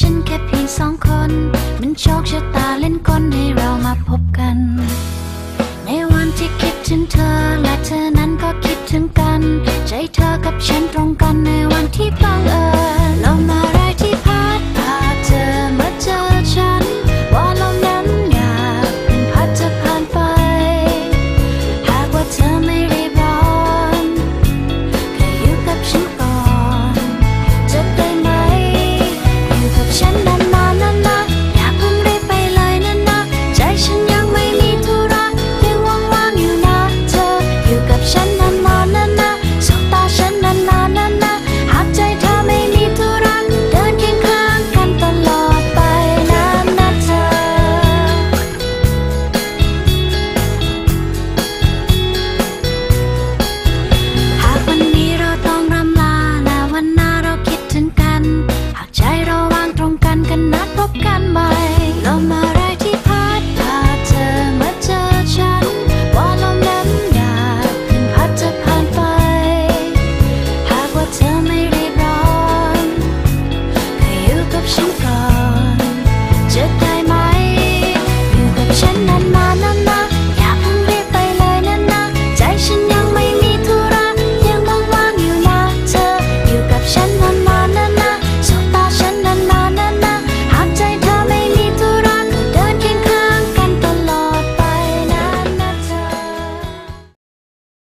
ฉันแค่เพียงสองคน มันโชคชะตาเล่นกลให้เรามาพบกัน ในวันที่คิดถึงเธอและเธอนั้น khóc can bài lo mà